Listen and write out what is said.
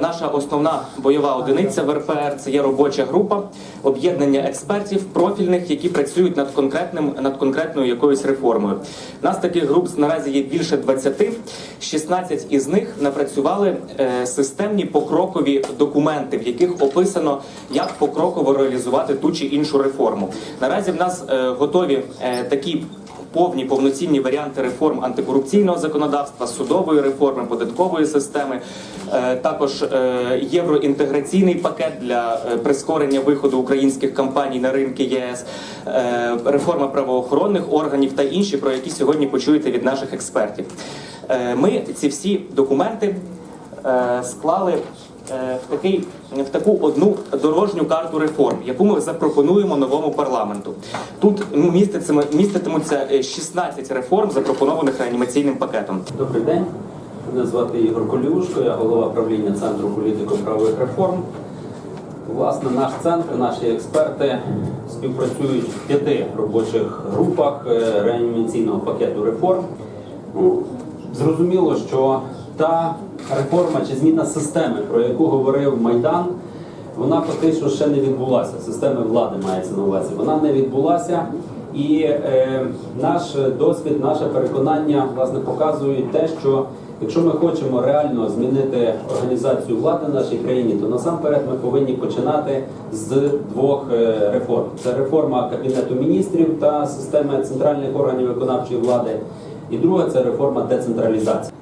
наша основна бойова одиниця в РПР це є робоча група об'єднання експертів профільних, які працюють над конкретним над конкретною якоюсь реформою. Нас таких груп наразі є більше 20. 16 із них напрацювали е, системні покрокові документи, в яких описано, як покроково реалізувати ту чи іншу реформу. Наразі в нас е, готові е, такі повні повноцінні варіанти реформ антикорупційного законодавства, судової реформи, податкової системи, Е, також е, євроінтеграційний пакет для е, прискорення виходу українських компаній на ринки ЄС, реформа правоохоронних органів та інші, про які сьогодні почуєте від наших експертів. Ми ці всі документи склали в такий в таку одну дорожню карту реформ, яку ми запропонуємо новому парламенту. Тут ну, міститимуться е, 16 реформ, запропонованих реанімаційним пакетом. Добрий день. Мене звати Ігор Коліушко, я голова правління Центру політико-правових реформ. Власне, наш центр, наші експерти співпрацюють в п'яти робочих групах е, реанімаційного пакету реформ. Ну, зрозуміло, що та реформа чи зміна системи, про яку говорив Майдан, вона фактично ще не відбулася. Системи влади мається на увазі. Вона не відбулася. І е, наш досвід, наше переконання власне показують те, що якщо ми хочемо реально змінити організацію влади в нашій країні, то насамперед ми повинні починати з двох е, реформ: це реформа кабінету міністрів та системи центральних органів виконавчої влади, і друга це реформа децентралізації.